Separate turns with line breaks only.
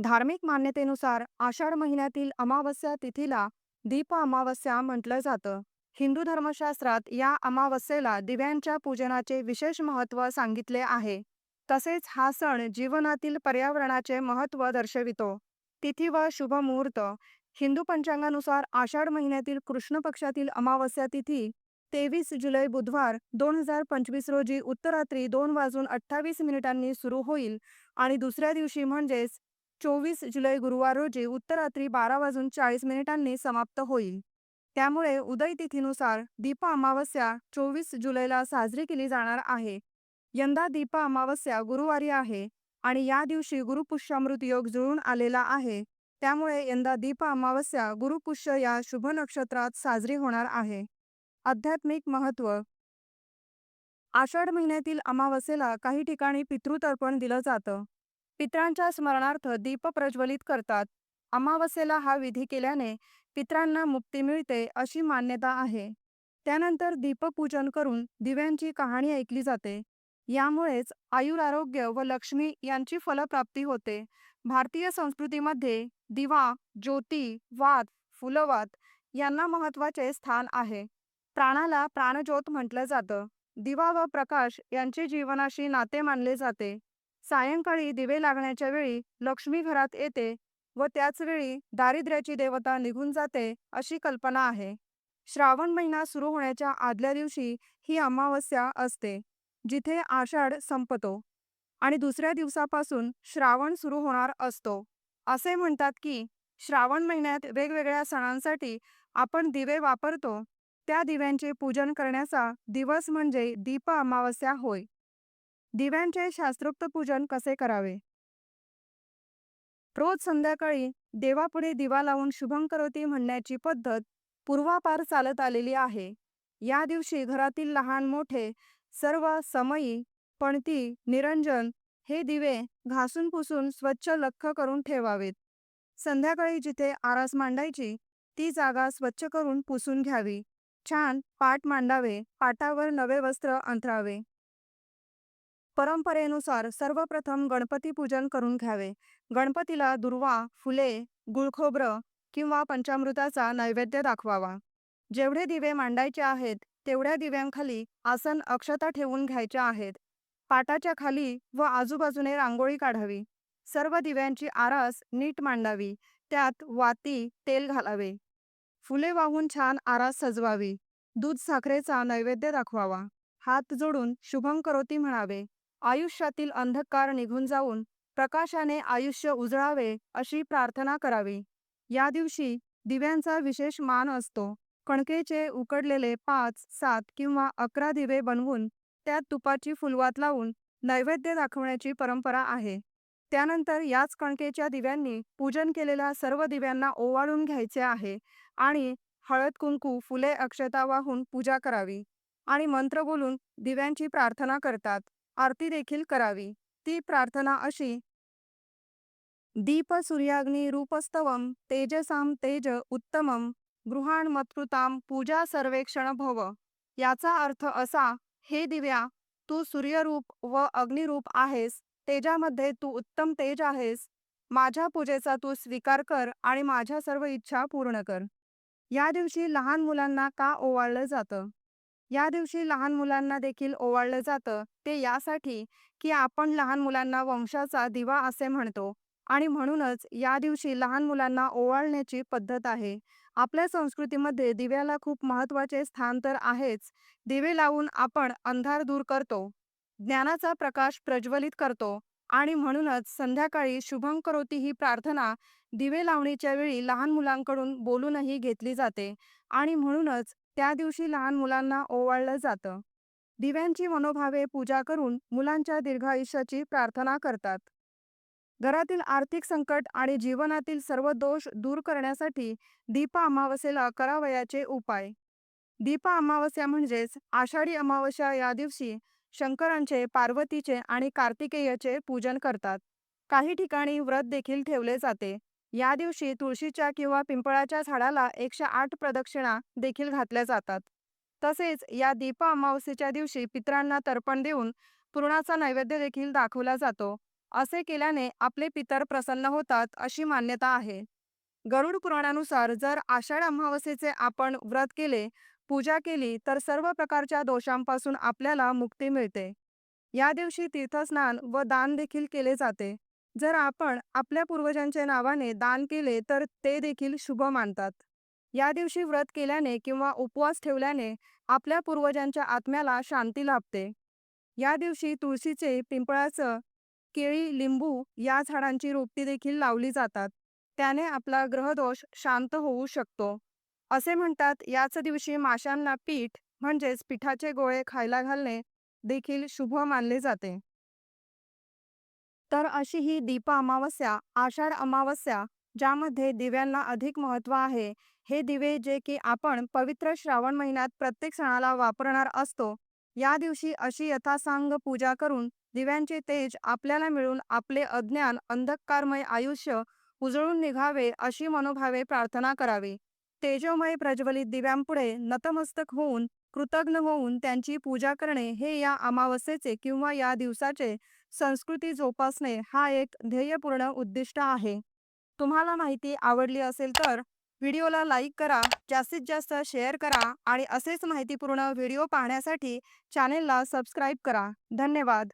धार्मिक मान्यतेनुसार आषाढ महिन्यातील अमावस्या तिथीला दीप अमावस्या म्हटलं जातं. हिंदू धर्मशास्त्रात या अमावस्येला दिव्यांच्या पूजनाचे विशेष महत्त्व सांगितले आहे. तसेच हा सण जीवनातील पर्यावरणाचे महत्त्व दर्शवितो. तिथी व शुभ मुहूर्त हिंदू पंचांगानुसार आषाढ महिन्यातील कृष्ण पक्षातील अमावस्या तिथी तेवीस जुलै बुधवार दोन हजार पंचवीस रोजी उत्तरात्री दोन वाजून अठ्ठावीस मिनिटांनी सुरू होईल आणि दुसऱ्या दिवशी म्हणजेच चोवीस जुलै गुरुवार रोजी उत्तरात्री बारा वाजून चाळीस मिनिटांनी समाप्त होईल. त्यामुळे उदय तिथीनुसार दीप अमावस्या चोवीस जुलैला साजरी केली जाणार आहे. यंदा दीप अमावस्या गुरुवारी आहे आणि या दिवशी गुरुपुष्यामृत योग जुळून आलेला आहे. त्यामुळे यंदा दीप अमावस्या गुरुपुष्य या शुभ नक्षत्रात साजरी होणार आहे. आध्यात्मिक महत्त्व. आषाढ महिन्यातील अमावस्येला काही ठिकाणी पितृतर्पण दिलं जातं. पित्रांच्या स्मरणार्थ दीप प्रज्वलित करतात. अमावस्येला हा विधी केल्याने पित्रांना मुक्ती मिळते अशी मान्यता आहे. त्यानंतर दीपपूजन करून दिव्यांची कहाणी ऐकली जाते. यामुळेच आयुरारोग्य व लक्ष्मी यांची फलप्राप्ती होते. भारतीय संस्कृतीमध्ये दिवा ज्योती वात फुलवात यांना महत्त्वाचे स्थान आहे. प्राणाला प्राणज्योत म्हटलं जातं. दिवा व प्रकाश यांचे जीवनाशी नाते मानले जाते. सायंकाळी दिवे लागण्याच्या वेळी लक्ष्मी घरात येते व त्याच वेळी दारिद्र्याची देवता निघून जाते अशी कल्पना आहे. श्रावण महिना सुरू होण्याच्या आदल्या दिवशी ही अमावस्या असते जिथे आषाढ संपतो आणि दुसऱ्या दिवसापासून श्रावण सुरू होणार असतो. असे म्हणतात की श्रावण महिन्यात वेगवेगळ्या सणांसाठी आपण दिवे वापरतो. त्या दिव्यांचे पूजन करण्याचा दिवस म्हणजे दीप अमावस्या होय. दिव्यांचे शास्त्रोक्त पूजन कसे करावे? रोज संध्याकाळी देवापुढे दिवा लावून शुभंकरोती म्हणण्याची पद्धत पूर्वापार चालत आलेली आहे. या दिवशी घरातील लहान मोठे सर्व समयी पणती निरंजन हे दिवे घासून पुसून स्वच्छ लख्ख करून ठेवावेत. संध्याकाळी जिथे आरास मांडायची ती जागा स्वच्छ करून पुसून घ्यावी. छान पाट मांडावे पाटावर नवे वस्त्र अंथरावे परंपरेनुसार सर्वप्रथम गणपती पूजन करून घ्यावे. गणपतीला दुर्वा फुले गुळखोबरं किंवा पंचामृताचा नैवेद्य दाखवावा. जेवढे दिवे मांडायचे आहेत तेवढ्या दिव्यांखाली आसन अक्षता ठेवून घ्यायच्या आहेत. पाटाच्या खाली व आजूबाजूने रांगोळी काढावी. सर्व दिव्यांची आरास नीट मांडावी. त्यात वाती तेल घालावे. फुले वाहून छान आरास सजवावी. दूध साखरेचा नैवेद्य दाखवावा. हात जोडून शुभम करोती म्हणावे. आयुष्यातील अंधकार निघून जाऊन प्रकाशाने आयुष्य उजळावे अशी प्रार्थना करावी. या दिवशी दिव्यांचा विशेष मान असतो. कणकेचे उकडलेले पाच सात किंवा अकरा दिवे बनवून त्यात तुपाची फुलवात लावून नैवेद्य दाखवण्याची परंपरा आहे. त्यानंतर याच कणकेच्या दिव्यांनी पूजन केलेल्या सर्व दिव्यांना ओवाळून घ्यायचे आहे आणि हळद कुंकू फुले अक्षता वाहून पूजा करावी आणि मंत्र बोलून दिव्यांची प्रार्थना करतात. आरती देखील करावी. ती प्रार्थना अशी. दीप सूर्याग्नी रूपस्तवम तेजसाम तेज उत्तमम गृहाण मत्कृताम पूजा सर्वेक्षण भव. याचा अर्थ असा हे दिव्या तू सूर्यरूप व अग्निरूप आहेस तेजामध्ये तू उत्तम तेज आहेस. माझ्या पूजेचा तू स्वीकार कर आणि माझ्या सर्व इच्छा पूर्ण कर. या दिवशी लहान मुलांना का ओवाळलं जातं? या दिवशी लहान मुलांना देखील ओवाळलं जातं. ते यासाठी की आपण लहान मुलांना वंशाचा दिवा असे म्हणतो. आणि म्हणूनच या दिवशी लहान मुलांना ओवाळण्याची पद्धत आहे. आपल्या संस्कृतीमध्ये दिव्याला खूप महत्त्वाचे स्थान तर आहेच. दिवे लावून आपण अंधार दूर करतो. ज्ञानाचा प्रकाश प्रज्वलित करतो. आणि म्हणूनच संध्याकाळी शुभंकरोती ही प्रार्थना दिवे लावणीच्या वेळी लहान मुलांकडून बोलूनही घेतली जाते. आणि म्हणूनच त्या दिवशी लहान मुलांना ओवाळलं जातं. दिव्यांची मनोभावे पूजा करून मुलांच्या दीर्घायुष्याची प्रार्थना करतात. घरातील आर्थिक संकट आणि जीवनातील सर्व दोष दूर करण्यासाठी दीपा अमावस्येला करावयाचे उपाय. दीपा अमावस्या म्हणजेच आषाढी अमावस्या या दिवशी शंकरांचे पार्वतीचे आणि कार्तिकेयचे पूजन करतात. काही ठिकाणी व्रत देखील ठेवले जाते. या दिवशी तुळशीच्या किंवा पिंपळाच्या झाडाला एकशे आठ प्रदक्षिणा देखील घातल्या जातात. तसेच या दीप अमावस्येच्या दिवशी पितरांना तर्पण देऊन पुरणाचा नैवेद्य देखील दाखवला जातो. असे केल्याने आपले पितर प्रसन्न होतात अशी मान्यता आहे. गरुड पुराणानुसार जर आषाढ अमावस्येचे आपण व्रत केले पूजा केली तर सर्व प्रकारच्या दोषांपासून आपल्याला मुक्ती मिळते. या दिवशी तीर्थस्नान व दान देखील केले जाते. जर आपण आपल्या पूर्वजांच्या नावाने दान केले तर ते देखील शुभ मानतात. या दिवशी व्रत केल्याने किंवा उपवास ठेवल्याने आपल्या पूर्वजांच्या आत्म्याला शांती लाभते. या दिवशी तुळशीचे पिंपळाचं केळी लिंबू या झाडांची रोपटी देखील लावली जातात. त्याने आपला ग्रहदोष शांत होऊ शकतो. असे म्हणतात याच दिवशी माशांना पीठ म्हणजेच पिठाचे गोळे खायला घालणे देखील शुभ मानले जाते. तर अशी ही दीप अमावस्या आषाढ अमावस्या ज्यामध्ये दिव्यांना अधिक महत्त्व आहे हे दिवे जे की आपण पवित्र श्रावण महिन्यात प्रत्येक सणाला वापरणार असतो या दिवशी अशी यथासांग पूजा करून दिव्यांचे तेज आपल्याला मिळून आपले अज्ञान अंधकारमय आयुष्य उजळून निघावे अशी मनोभावे प्रार्थना करावी. तेजोमय प्रज्वलित दिव्यांपुढे नतमस्तक होऊन कृतज्ञ होऊन त्यांची पूजा करणे हे या अमावस्येचे किंवा या दिवसाचे संस्कृती जोपासणे हा एक ध्येयपूर्ण उद्दिष्ट आहे. तुम्हाला माहिती आवडली असेल तर व्हिडिओला लाईक करा जास्तीत जास्त शेअर करा आणि असेच माहितीपूर्ण व्हिडिओ पाहण्यासाठी चॅनेलला सबस्क्राईब करा. धन्यवाद.